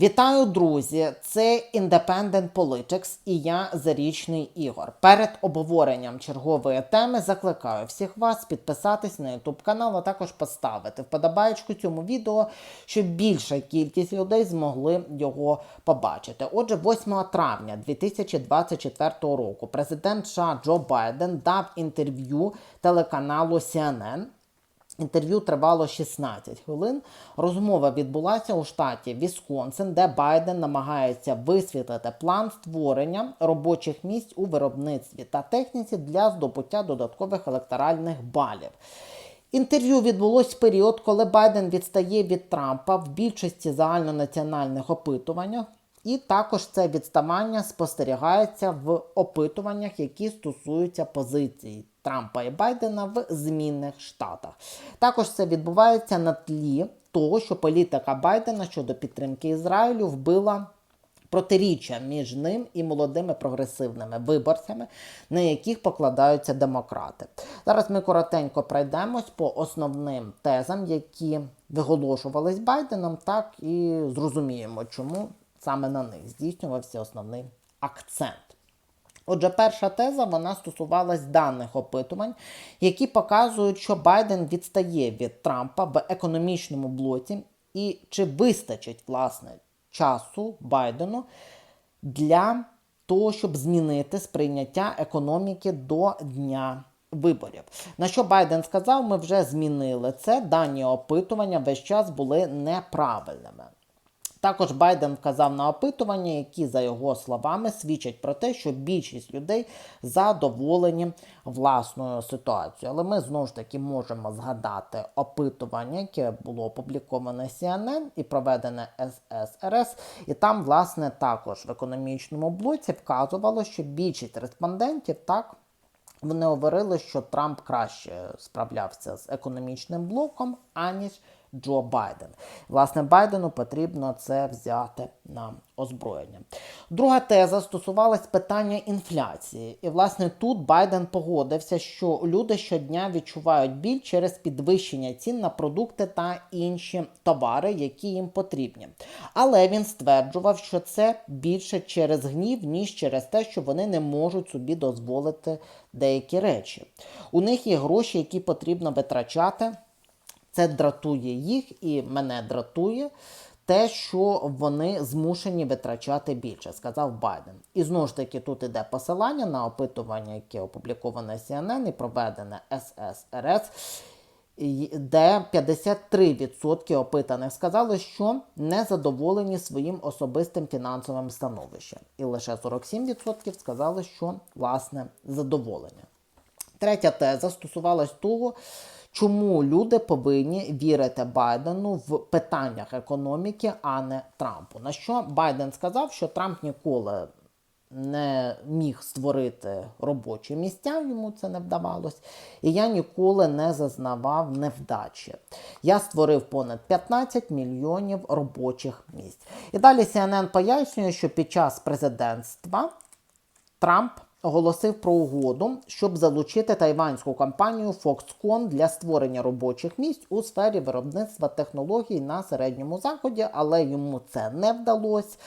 Вітаю, друзі! Це Independent Politics і я Зарічний Ігор. Перед обговоренням чергової теми закликаю всіх вас підписатись на YouTube канал, а також поставити вподобаєчку цьому відео, щоб більша кількість людей змогли його побачити. Отже, 8 травня 2024 року президент США Джо Байден дав інтерв'ю телеканалу CNN. Інтерв'ю тривало 16 хвилин. Розмова відбулася у штаті Вісконсин, де Байден намагається висвітлити план створення робочих місць у виробництві та техніці для здобуття додаткових електоральних балів. Інтерв'ю відбулось в період, коли Байден відстає від Трампа в більшості загальнонаціональних опитуваннях. І також це відставання спостерігається в опитуваннях, які стосуються позиції Трампа і Байдена в змінних штатах. Також це відбувається на тлі того, що політика Байдена щодо підтримки Ізраїлю вбила. Протиріччя між ним і молодими прогресивними виборцями, на яких покладаються демократи. Зараз ми коротенько пройдемось по основним тезам, які виголошувались Байденом, так і зрозуміємо, чому саме на них здійснювався основний акцент. Отже, перша теза вона стосувалась даних опитувань, які показують, що Байден відстає від Трампа в економічному блоці, і чи вистачить власне часу Байдену для того, щоб змінити сприйняття економіки до дня. Виборів. На що Байден сказав, ми вже змінили це. Дані опитування весь час були неправильними. Також Байден вказав на опитування, які, за його словами, свідчать про те, що більшість людей задоволені власною ситуацією. Але ми знову ж таки можемо згадати опитування, яке було опубліковане CNN і проведене ССРС. І там, власне, також в економічному блоці вказувало, що більшість респондентів так. Вони говорили, що Трамп краще справлявся з економічним блоком, аніж Джо Байден. Власне, Байдену потрібно це взяти на озброєння. Друга теза стосувалась питання інфляції. І, власне, тут Байден погодився, що люди щодня відчувають біль через підвищення цін на продукти та інші товари, які їм потрібні. Але він стверджував, що це більше через гнів, ніж через те, що вони не можуть собі дозволити деякі речі. У них є гроші, які потрібно витрачати. Це дратує їх і мене дратує те, що вони змушені витрачати більше, сказав Байден. І знову ж таки, тут іде посилання на опитування, яке опубліковане CNN і проведене ССРС, де 53% опитаних сказали, що не задоволені своїм особистим фінансовим становищем. І лише 47% сказали, що власне задоволення. Третя теза стосувалась того, чому люди повинні вірити Байдену в питаннях економіки, а не Трампу. На що Байден сказав, що Трамп ніколи не міг створити робочі місця, йому це не вдавалось. І я ніколи не зазнавав невдачі. Я створив понад 15 мільйонів робочих місць. І далі CNN пояснює, що під час президентства Трамп оголосив про угоду, щоб залучити тайванську компанію Foxconn для створення робочих місць у сфері виробництва технологій на середньому заході, але йому це не вдалося.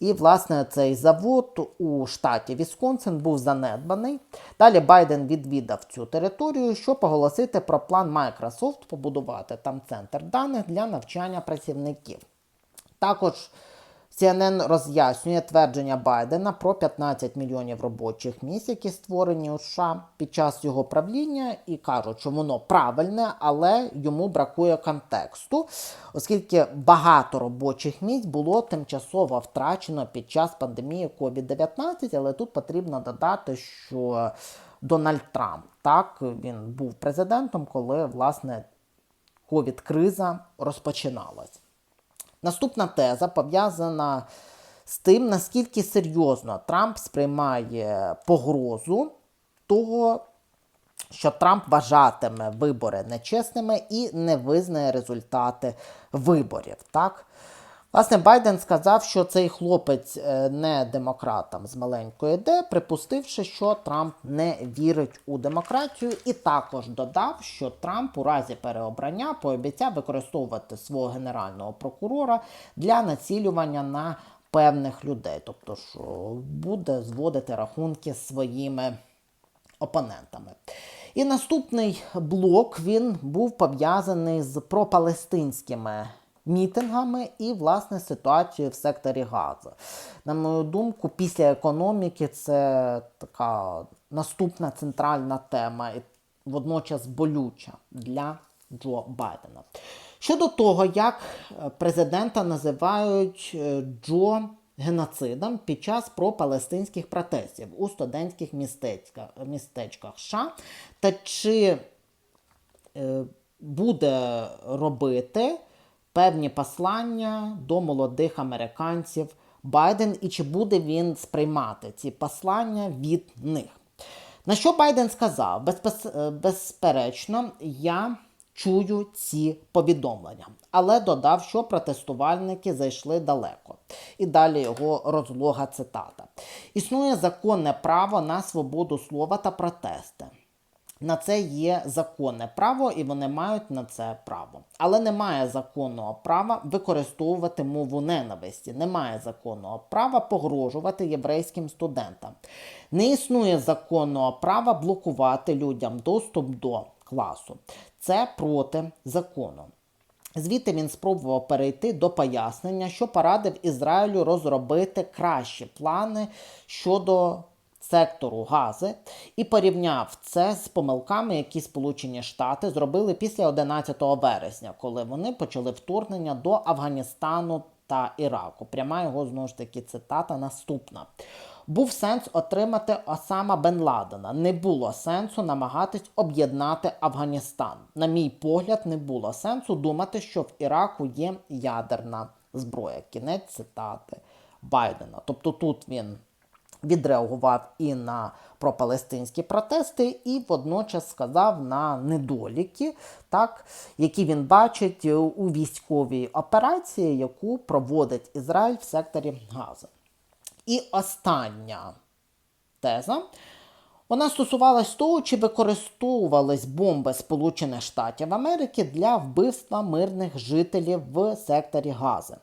І, власне, цей завод у штаті Вісконсин був занедбаний. Далі Байден відвідав цю територію, щоб оголосити про план Microsoft побудувати там центр даних для навчання працівників. Також CNN роз'яснює твердження Байдена про 15 мільйонів робочих місць, які створені у США під час його правління, і кажуть, що воно правильне, але йому бракує контексту, оскільки багато робочих місць було тимчасово втрачено під час пандемії COVID-19, але тут потрібно додати, що Дональд Трамп так він був президентом, коли власне ковід-криза розпочиналась. Наступна теза пов'язана з тим, наскільки серйозно Трамп сприймає погрозу того, що Трамп вважатиме вибори нечесними і не визнає результати виборів. Так? Власне, Байден сказав, що цей хлопець е, не демократам з маленької Д, припустивши, що Трамп не вірить у демократію, і також додав, що Трамп у разі переобрання пообіцяв використовувати свого генерального прокурора для націлювання на певних людей, тобто, що буде зводити рахунки своїми опонентами. І наступний блок він був пов'язаний з пропалестинськими мітингами і, власне, ситуацією в секторі Газа. На мою думку, після економіки це така наступна центральна тема, і водночас болюча для Джо Байдена. Щодо того, як е, президента називають е, Джо геноцидом під час пропалестинських протестів у студентських містечках, містечках США, та чи е, буде робити певні послання до молодих американців Байден, і чи буде він сприймати ці послання від них. На що Байден сказав? Безпес- е, Безперечно, я чую ці повідомлення, але додав, що протестувальники зайшли далеко. І далі його розлога цитата: Існує законне право на свободу слова та протести. На це є законне право, і вони мають на це право. Але немає законного права використовувати мову ненависті, немає законного права погрожувати єврейським студентам. Не існує законного права блокувати людям доступ до класу. Це проти закону. Звідти він спробував перейти до пояснення, що порадив Ізраїлю розробити кращі плани щодо сектору Гази і порівняв це з помилками, які Сполучені Штати зробили після 11 вересня, коли вони почали вторгнення до Афганістану та Іраку. Пряма його знову ж таки цитата наступна. Був сенс отримати Осама Бен Ладена. Не було сенсу намагатись об'єднати Афганістан. На мій погляд, не було сенсу думати, що в Іраку є ядерна зброя. Кінець цитати Байдена. Тобто тут він відреагував і на пропалестинські протести, і водночас сказав на недоліки, так, які він бачить у військовій операції, яку проводить Ізраїль в секторі Гази. І остання теза. Вона стосувалась того, чи використовувались бомби Сполучених Штатів Америки для вбивства мирних жителів в секторі Гази.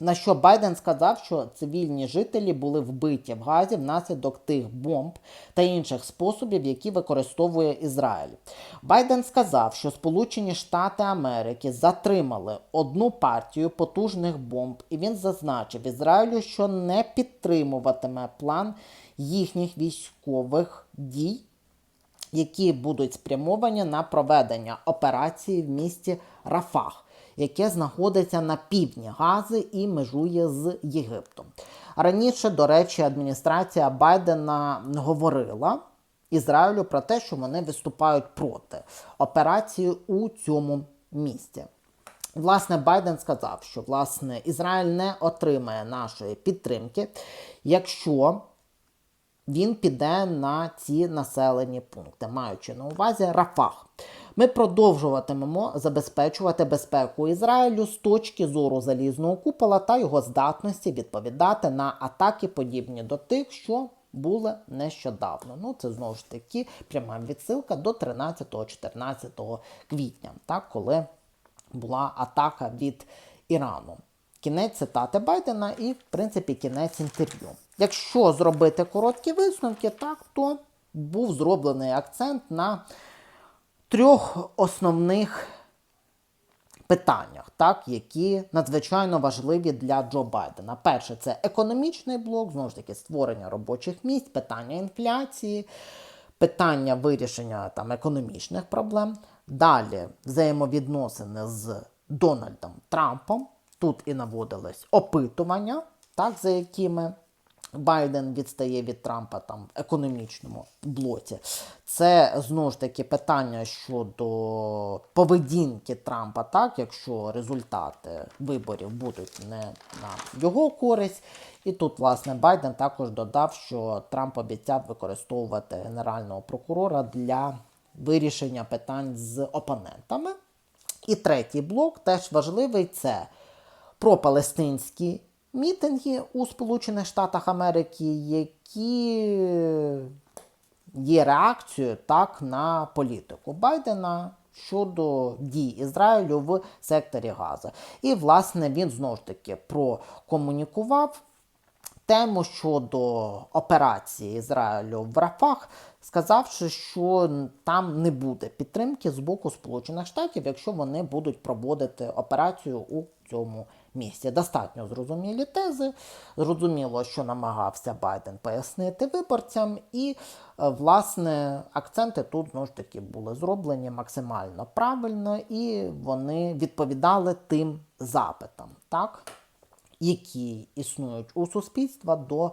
На що Байден сказав, що цивільні жителі були вбиті в Газі внаслідок тих бомб та інших способів, які використовує Ізраїль. Байден сказав, що Сполучені Штати Америки затримали одну партію потужних бомб, і він зазначив Ізраїлю, що не підтримуватиме план їхніх військових дій які будуть спрямовані на проведення операції в місті Рафах, яке знаходиться на півдні Гази і межує з Єгиптом. Раніше, до речі, адміністрація Байдена говорила Ізраїлю про те, що вони виступають проти операції у цьому місті. Власне, Байден сказав, що власне Ізраїль не отримає нашої підтримки, якщо він піде на ці населені пункти, маючи на увазі Рафах. Ми продовжуватимемо забезпечувати безпеку Ізраїлю з точки зору залізного купола та його здатності відповідати на атаки, подібні до тих, що були нещодавно. Ну, це знову ж таки пряма відсилка до 13-14 квітня, так, коли була атака від Ірану. Кінець цитати Байдена і, в принципі, кінець інтерв'ю. Якщо зробити короткі висновки, так, то був зроблений акцент на трьох основних питаннях, так, які надзвичайно важливі для Джо Байдена. Перше, це економічний блок, знову ж таки, створення робочих місць, питання інфляції, питання вирішення там, економічних проблем. Далі взаємовідносини з Дональдом Трампом. Тут і наводились опитування, так, за якими Байден відстає від Трампа там в економічному блоці. Це знову ж таки питання щодо поведінки Трампа, так, якщо результати виборів будуть не на його користь. І тут, власне, Байден також додав, що Трамп обіцяв використовувати генерального прокурора для вирішення питань з опонентами. І третій блок теж важливий це пропалестинські мітинги у Сполучених Штатах Америки, які є реакцією так на політику Байдена щодо дій Ізраїлю в секторі Газа. І, власне, він знову ж таки прокомунікував тему щодо операції Ізраїлю в Рафах, сказавши, що там не буде підтримки з боку Сполучених Штатів, якщо вони будуть проводити операцію у цьому місці. Достатньо зрозумілі тези. Зрозуміло, що намагався Байден пояснити виборцям, і е, власне акценти тут знову ж таки були зроблені максимально правильно, і вони відповідали тим запитам. так? які існують у суспільства до